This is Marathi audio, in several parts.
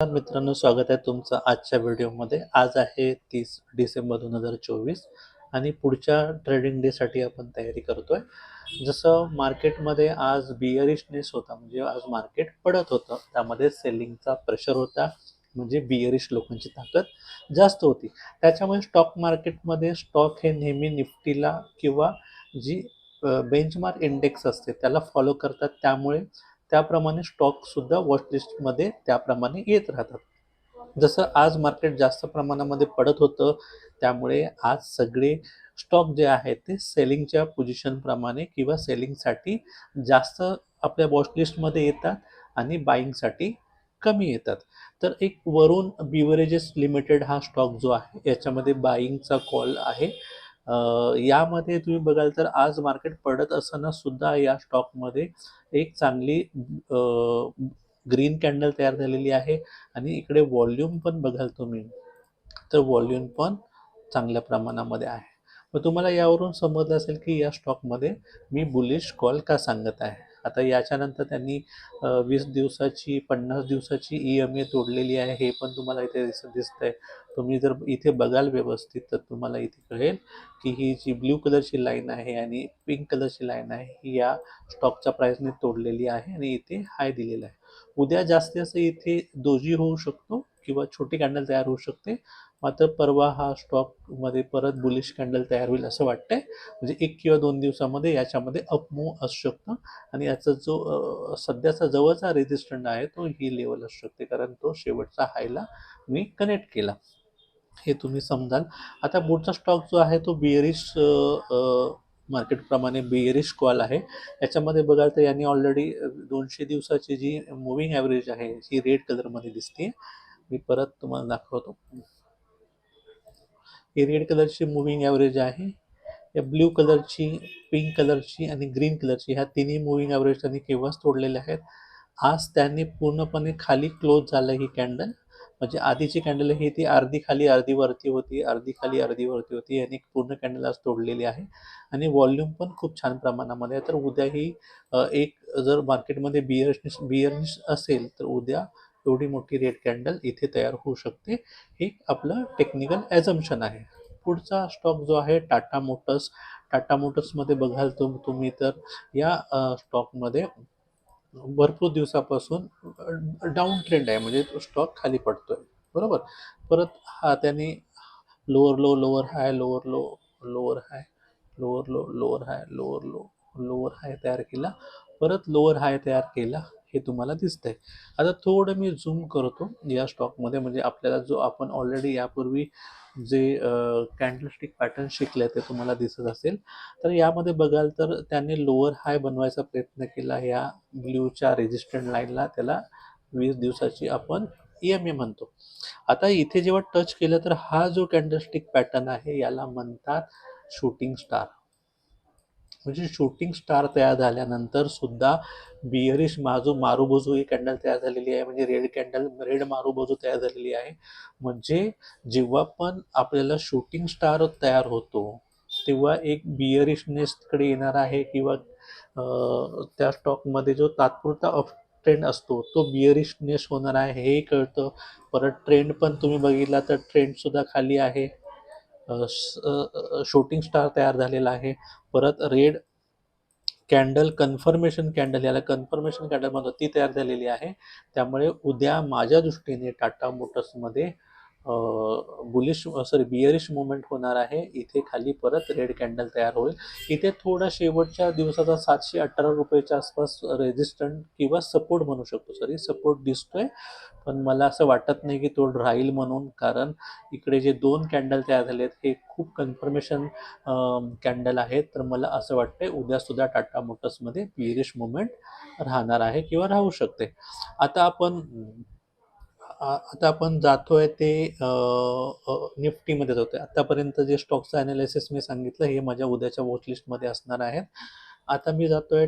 नमस्कार मित्रांनो स्वागत आहे तुमचं आजच्या व्हिडिओमध्ये. आज आहे तीस डिसेंबर दोन हजार चोवीस आणि पुढच्या ट्रेडिंग डेसाठी आपण तयारी करतोय. जसं मार्केटमध्ये आज बियरिशनेस होता म्हणजे आज मार्केट पडत होतं त्यामध्ये सेलिंगचा प्रेशर होता म्हणजे बियरिश लोकांची ताकद जास्त होती. त्याच्यामुळे स्टॉक मार्केटमध्ये स्टॉक हे नेहमी निफ्टीला किंवा जी बेंचमार्क इंडेक्स असते त्याला फॉलो करतात. त्यामुळे त्याप्रमाणे स्टॉकसुद्धा वॉचलिस्टमध्ये त्याप्रमाणे येत राहतात. जसं आज मार्केट जास्त प्रमाणामध्ये पडत होतं त्यामुळे आज सगळे स्टॉक जे आहेत ते सेलिंगच्या पोझिशनप्रमाणे किंवा सेलिंगसाठी जास्त आपल्या वॉचलिस्टमध्ये येतात आणि बाईंगसाठी कमी येतात. तर एक वरून बिवरेजेस लिमिटेड हा स्टॉक जो आहे याच्यामध्ये बाईंगचा कॉल आहे. यामध्ये तुम्ही बघाल तर आज मार्केट पडत असताना सुद्धा या स्टॉकमध्ये एक चांगली ग्रीन कॅन्डल तयार झालेली आहे. आणि इकडे व्हॉल्यूम पण बघाल तुम्ही तर व्हॉल्यूम पण चांगल्या प्रमाणामध्ये आहे. मग तुम्हाला यावरून समजलं असेल की या स्टॉकमध्ये मी बुलिश कॉल का सांगत आहे? आता याच्यानंतर त्यांनी वीस दिवसाची पन्नास दिवसाची ई एम ए तोडलेली आहे. हे पण तुम्हाला इथे दिस दिसतंय. तुम्ही जर इथे बघाल व्यवस्थित तर तुम्हाला इथे कळेल की ही जी ब्ल्यू कलरची लाईन आहे आणि पिंक कलरची लाईन आहे ही या स्टॉकच्या प्राईसने तोडलेली आहे आणि इथे हाय दिलेला आहे. उद्या जास्ती असं इथे दोजी होऊ शकतो किंवा छोटी कॅन्डल तयार होऊ शकते. मात्र परवा हा स्टॉकमध्ये परत बुलिश कॅन्डल तयार होईल असं वाटतंय. म्हणजे एक किंवा दोन दिवसामध्ये याच्यामध्ये अपमूव असू शकतं. आणि याचा जो सध्याचा जवळचा रेजिस्टंट आहे तो ही लेवल असू शकते. कारण तो शेवटचा हायला मी कनेक्ट केला. हे तुम्ही समजाल. आता पुढचा स्टॉक जो आहे तो बिअरिश मार्केटप्रमाणे बिअरिश कॉल आहे. याच्यामध्ये बघाल तर यांनी ऑलरेडी दोनशे दिवसाची जी मुव्हिंग ॲव्हरेज आहे ही रेड कलरमध्ये दिसते मी परत तुम्हाला दाखवतो. ही रेड कलरची मुव्हिंग ॲव्हरेज आहे. या ब्ल्यू कलरची पिंक कलरची आणि ग्रीन कलरची ह्या तिन्ही मुव्हिंग ॲव्हरेज त्यांनी केव्हाच तोडलेल्या आहेत? आज त्यांनी पूर्णपणे खाली क्लोज झालं ही कॅन्डल म्हणजे आधीची कॅन्डल ही ती अर्धी खाली अर्धी वरती होती अर्धी खाली अर्धी वरती होती यांनी पूर्ण कॅन्डल आज तोडलेली आहे. आणि व्हॉल्यूम पण खूप छान प्रमाणामध्ये आहे. तर उद्याही ही एक जर मार्केटमध्ये बिअरनिश बिअरनिश असेल तर उद्या एवढी मोठी रेड कॅन्डल इथे तयार होऊ शकते. हे आपलं टेक्निकल ॲझम्पशन आहे. पुढचा स्टॉक जो आहे टाटा मोटर्स टाटा मोटर्समध्ये बघाल तुम तुम्ही तर या स्टॉकमध्ये भरपूर दिवसापासून डाऊन ट्रेंड आहे. म्हणजे तो स्टॉक खाली पडतोय. बरोबर? परत हा त्यांनी lower low lower high lower low lower high lower low lower high lower low lower high तयार केला. परत लोअर हाय तयार केला. हे तुम्हाला दिसतंय. आता थोडं मी झूम करतो या स्टॉकमध्ये म्हणजे आपल्याला जो आपण ऑलरेडी यापूर्वी जे कॅन्डलस्टिक पॅटर्न शिकले ते तुम्हाला दिसत असेल. तर यामध्ये बघाल तर त्यांनी लोअर हाय बनवायचा प्रयत्न केला. या ब्ल्यूच्या रेजिस्टंट लाईनला त्याला वीस दिवसाची आपण ई एम ए म्हणतो. आता इथे जेव्हा टच केलं तर हा जो कॅन्डलस्टिक पॅटर्न आहे याला म्हणतात शूटिंग स्टार म्हणजे शूटिंग स्टार तयार झाल्यानंतर सुद्धा बियरिश माजू मारुबोजू ही कॅन्डल तयार झालेली आहे. म्हणजे रेड कॅन्डल रेड मारुबोजू तयार झालेली आहे. म्हणजे जेव्हा पण आपल्याला शूटिंग स्टार तयार होतो तेव्हा एक बियरिशनेसकडे येणार आहे किंवा त्या स्टॉकमध्ये जो तात्पुरता अप ट्रेंड असतो तो बियरिशनेस होणार आहे. हे कळतं. परत ट्रेंड पण तुम्ही बघितला तर ट्रेंडसुद्धा खाली आहे. शूटिंग स्टार तयार झालेला आहे. परत रेड कॅन्डल कन्फर्मेशन कॅन्डल याला कन्फर्मेशन कॅन्डल म्हणतो ती तयार झालेली आहे. त्यामुळे उद्या माझ्या दृष्टीने टाटा मोटर्समध्ये बुलिश सॉरी बियरिश मुवमेंट होणार आहे. इथे खाली परत रेड कॅन्डल तयार होईल. इथे थोडा शेवटच्या दिवसाचा सातशे अठरा रुपयाच्या आसपास रेजिस्टंट किंवा सपोर्ट म्हणू शकतो. सॉरी सपोर्ट दिसतोय. पण मला असं वाटत नाही की तो राहील म्हणून. कारण इकडे जे दोन कॅन्डल तयार झाले आहेत हे खूप कन्फर्मेशन कॅन्डल आहेत. तर मला असं वाटतंय उद्यासुद्धा टाटा मोटर्समध्ये बियरिश मुवमेंट राहणार आहे किंवा राहू शकते. आता आपण आता आपण जातोय ते निफ्टीमध्ये जातोय. आतापर्यंत जे स्टॉकचं अनालिसिस मी सांगितलं हे माझ्या उद्याच्या वॉचलिस्टमध्ये असणार आहेत. आता मी जातोय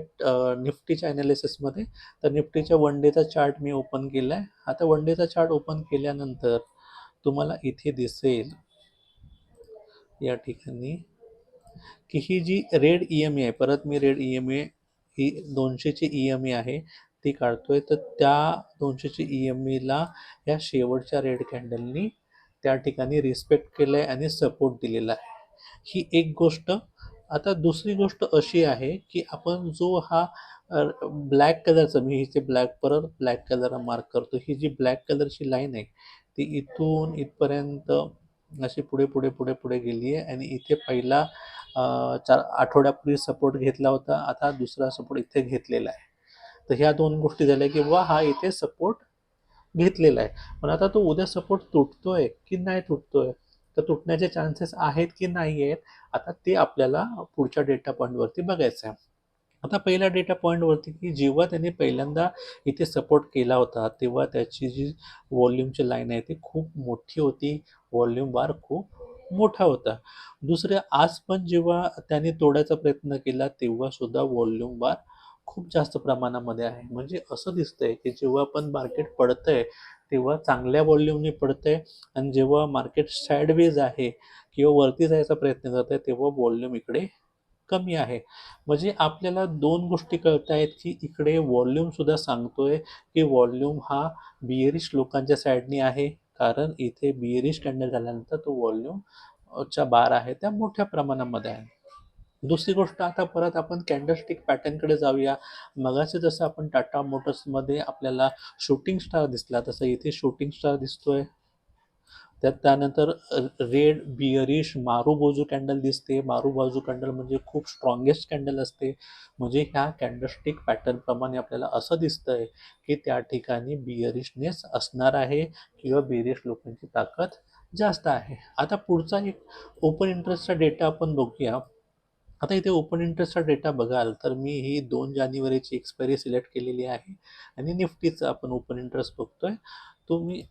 निफ्टीच्या अनालिसिसमध्ये तर निफ्टीच्या वन डेचा चार्ट मी ओपन केला आहे आता वन डेचा चार्ट ओपन केल्यानंतर तुम्हाला इथे दिसेल या ठिकाणी की ही जी रेड ई एम आहे परत मी रेड ई एम ए ही दोनशेची ई एम ए आहे ती काढतोय तर त्या दोनशेची ई एम ईला या शेवटच्या रेड कॅन्डलनी त्या ठिकाणी रिस्पेक्ट केलं आहे आणि सपोर्ट दिलेला आहे. ही एक गोष्ट. आता दुसरी गोष्ट अशी आहे की आपण जो हा ब्लॅक कलरचा मी इथे ब्लॅक परत ब्लॅक कलर मार्क करतो. ही जी ब्लॅक कलरची लाईन आहे ती इथून इथपर्यंत अशी पुढे पुढे पुढे पुढे गेली आहे आणि इथे पहिला चार आठवड्यापूर्वी सपोर्ट घेतला होता. आता दुसरा सपोर्ट इथे घेतलेला आहे. तर ह्या दोन गोष्टी झाल्या की वा हा इथे सपोर्ट घेतलेला आहे. पण आता तो उद्या सपोर्ट तुटतोय की नाही तुटतोय? तर तुटण्याचे चान्सेस आहेत की नाही आहेत आता ते आपल्याला पुढच्या डेटा पॉईंटवरती बघायचं आहे. आता पहिल्या डेटा पॉईंटवरती की जेव्हा त्यांनी पहिल्यांदा इथे सपोर्ट केला होता तेव्हा त्याची जी व्हॉल्यूमची लाईन आहे ती खूप मोठी होती. व्हॉल्यूम बार खूप मोठा होता. दुसरे आज पण जेव्हा त्यांनी तोडायचा प्रयत्न केला तेव्हा सुद्धा व्हॉल्यूम बार खूप जास्त प्रमाणामध्ये आहे. म्हणजे असं दिसतंय की जेव्हा पण मार्केट पडतंय तेव्हा चांगल्या व्हॉल्यूमने पडतंय आणि जेव्हा मार्केट साईडवेज आहे किंवा वरती जायचा प्रयत्न करत आहे तेव्हा व्हॉल्यूम इकडे कमी आहे. म्हणजे आपल्याला दोन गोष्टी कळत आहेत की इकडे व्हॉल्यूमसुद्धा सांगतोय की व्हॉल्यूम हा बियरिश लोकांच्या साईडने आहे. कारण इथे बियरिश कॅन्डल झाल्यानंतर तो व्हॉल्यूम च्या बार आहे. त्या मोठ्या प्रमाणामध्ये आहे. दुसरी गोष्ट आता परत आपण कॅन्डलस्टिक पॅटर्नकडे जाऊया. मगाशी जसं आपण टाटा मोटर्समध्ये आपल्याला शूटिंग स्टार दिसला तसं इथे शूटिंग स्टार दिसतोय. त्यात त्यानंतर रेड बिअरिश मारू बाजू कॅन्डल दिसते. मारू बाजू कॅन्डल म्हणजे खूप स्ट्रॉंगेस्ट कॅन्डल असते. म्हणजे ह्या कॅन्डलस्टिक पॅटर्नप्रमाणे आपल्याला असं दिसतंय की त्या ठिकाणी बिअरिशनेस असणार आहे किंवा बिअरिश लोकांची ताकद जास्त आहे. आता पुढचा एक ओपन इंटरेस्टचा डेटा आपण बघूया. आता इथे ओपन इंटरेस्टचा डेटा बघाल तर मी ही दोन जानेवारीची एक्सपायरी सिलेक्ट केलेली आहे आणि निफ्टीचा आपण ओपन इंटरेस्ट बघतोय. तुम्ही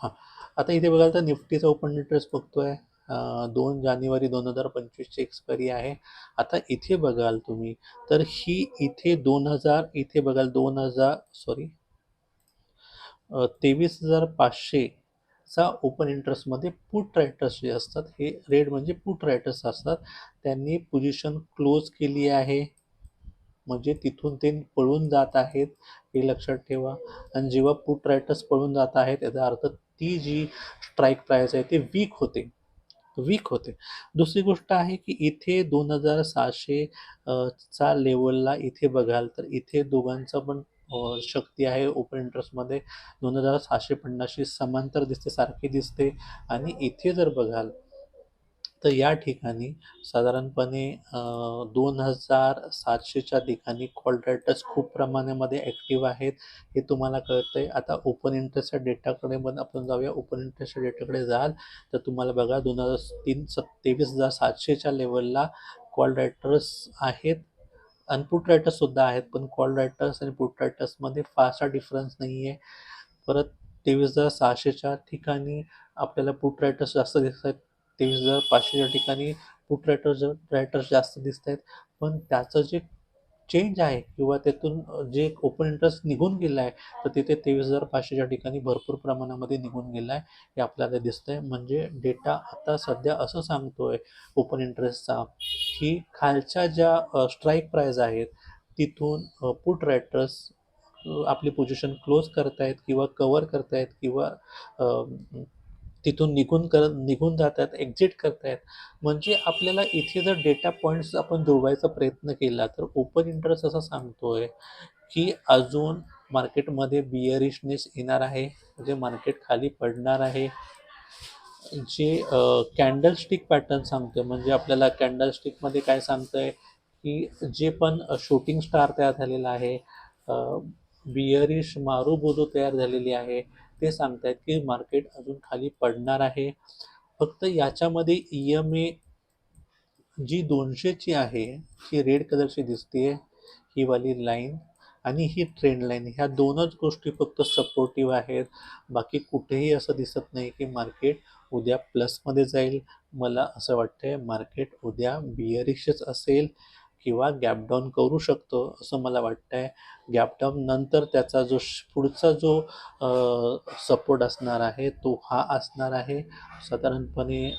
हां आता इथे बघाल तर निफ्टीचा ओपन इंटरेस्ट बघतोय. दोन जानेवारी दोन हजार पंचवीसची एक्सपायरी आहे. आता इथे बघाल तुम्ही तर ही इथे दोन हजार इथे बघाल दोन हजार सॉरी तेवीस हजार पाचशे चा ओपन इंटरेस्टमध्ये पुट रायटर्स जे असतात हे रेड म्हणजे पुट रायटर्स असतात. त्यांनी पोझिशन क्लोज केली आहे. म्हणजे तिथून ते पळून जात आहेत हे लक्षात ठेवा. आणि जेव्हा पुट रायटर्स पळून जात आहेत याचा अर्थ ती जी स्ट्राईक प्राईस आहे ते वीक होते. वीक होते. दुसरी गोष्ट आहे की इथे दोन हजार सहाशे चा लेवलला इथे बघाल तर इथे दोघांचा पण शक्ती आहे ओपन इंटरेस्टमध्ये. दोन हजार सहाशे पन्नासशी समांतर दिसते सारखी दिसते. आणि इथे जर बघाल तर या ठिकाणी साधारणपणे दोन हजार सातशेच्या ठिकाणी कॉल डेटर्स खूप प्रमाणामध्ये ॲक्टिव्ह आहेत. हे तुम्हाला कळतंय. आता ओपन इंटरेस्टच्या डेटाकडे पण आपण जाऊया. ओपन इंटरेस्टच्या डेटाकडे जाल तर तुम्हाला बघा दोन हजार तीन सत् तेवीस हजार सातशेच्या लेवलला कॉल डेटर्स आहेत. आणि पुट रायटर्ससुद्धा आहेत पण कॉल रायटर्स आणि पुट रायटर्समध्ये फारसा डिफरन्स नाही आहे परत तेवीस हजार सहाशेच्या ठिकाणी आपल्याला पुट रायटर्स जास्त दिसत आहेत. तेवीस हजार पाचशेच्या ठिकाणी पुट रायटर्स रायटर्स जास्त दिसत आहेत. पण त्याचं जे चेंज आहे किंवा त्यातून जे ओपन इंटरेस्ट निघून गेलं आहे तर तिथे तेवीस हजार पाचशेच्या ठिकाणी भरपूर प्रमाणामध्ये निघून गेलं आहे हे आपल्याला दिसतंय. म्हणजे डेटा आता सध्या असं सांगतोय ओपन इंटरेस्टचा की खालच्या ज्या स्ट्राईक प्राईज आहेत तिथून पुट रायटर्स आपली पोझिशन क्लोज करतायत किंवा कवर करतायत किंवा तिथून निघून करत निघून जात आहेत एक्झिट करतायत. म्हणजे आपल्याला इथे जर डेटा पॉईंट्स आपण जुळवायचा प्रयत्न केला तर ओपन इंटरेस्ट असं सांगतोय की अजून मार्केटमध्ये बिअरिशनेस येणार आहे. म्हणजे मार्केट खाली पडणार आहे. जे कॅन्डलस्टिक पॅटर्न सांगतोय म्हणजे आपल्याला कॅन्डलस्टिकमध्ये काय सांगतंय की जे पण शूटिंग स्टार तयार झालेला आहे बिअरिश मारू बोजू तयार झालेली आहे ते सांगतायत की मार्केट अजून खाली पडणार आहे. फक्त याच्यामध्ये ई एम ए जी दोनशेची आहे ही रेड कलरची दिसते ही वाली लाईन आणि ही ट्रेंड लाईन ह्या दोनच गोष्टी फक्त सपोर्टिव्ह आहेत. बाकी कुठेही असं दिसत नाही की मार्केट उद्या प्लसमध्ये जाईल. मला असं वाटतंय मार्केट उद्या बिअरिशच असेल. किंवा गॅपडाऊन करू शकतो असं मला वाटतं आहे गॅपडाऊन नंतर त्याचा जो श पुढचा जो सपोर्ट असणार आहे तो हा असणार आहे. साधारणपणे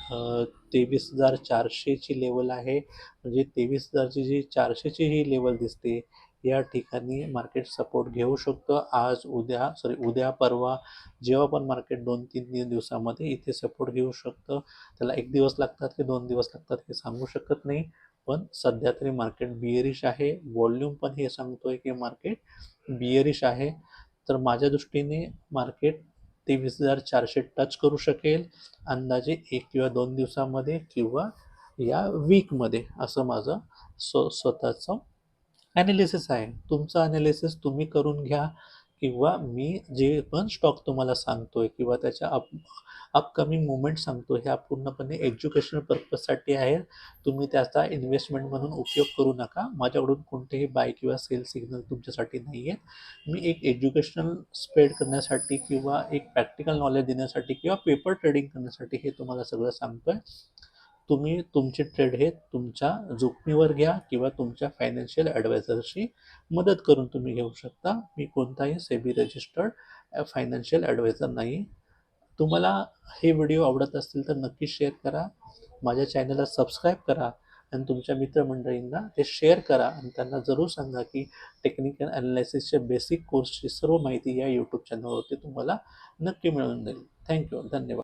तेवीस हजार चारशेची लेवल आहे. म्हणजे तेवीस हजारची जी चारशेची ही लेवल दिसते या ठिकाणी मार्केट सपोर्ट घेऊ शकतो. आज उद्या सॉरी उद्या परवा जेव्हा पण मार्केट दोन तीन तीन दिवसामध्ये इथे सपोर्ट घेऊ शकतं. त्याला एक दिवस लागतात की दोन दिवस लागतात हे सांगू शकत नाही. पण सध्या तरी मार्केट बिअरिश आहे. व्हॉल्यूम पण हे सांगतोय की मार्केट बिअरिश आहे. तर माझ्या दृष्टीने मार्केट तेवीस हजार चारशे टच करू शकेल. अंदाजे एक किंवा दोन दिवसामध्ये किंवा या वीकमध्ये असं माझं स्व स्वतःचं ॲनालिसिस आहे. तुमचं ॲनालिसिस तुम्ही करून घ्या. किंवा मी जे पण स्टॉक तुम्हाला सांगतोय किंवा त्याच्या अप अपकमिंग मुवमेंट सांगतो ह्या पूर्णपणे एज्युकेशनल पर्पजसाठी आहे. तुम्ही त्याचा इन्व्हेस्टमेंट म्हणून उपयोग करू नका. माझ्याकडून कोणतेही बाय किंवा सेल सिग्नल तुमच्यासाठी नाही आहेत मी एक एज्युकेशनल स्प्रेड करण्यासाठी किंवा एक प्रॅक्टिकल नॉलेज देण्यासाठी किंवा पेपर ट्रेडिंग करण्यासाठी हे तुम्हाला सगळं सांगतोय. तुम्ही तुमचे ट्रेड हे तुमच्या जोखमीवर घ्या किंवा तुमच्या फायनान्शियल ॲडवायझरशी मदत करून तुम्ही घेऊ शकता. मी कोणताही सेबी रजिस्टर्ड फायनान्शियल ॲडवायझर नाही. तुम्हाला हे व्हिडिओ आवडत असतील तर नक्की शेअर करा. माझ्या चॅनलला सबस्क्राईब करा आणि तुमच्या मित्रमंडळींना ते शेअर करा आणि त्यांना जरूर सांगा की टेक्निकल ॲनालिसिसच्या बेसिक कोर्सची सर्व माहिती या यूट्यूब चॅनलवरती तुम्हाला नक्की मिळून जाईल. थँक्यू धन्यवाद.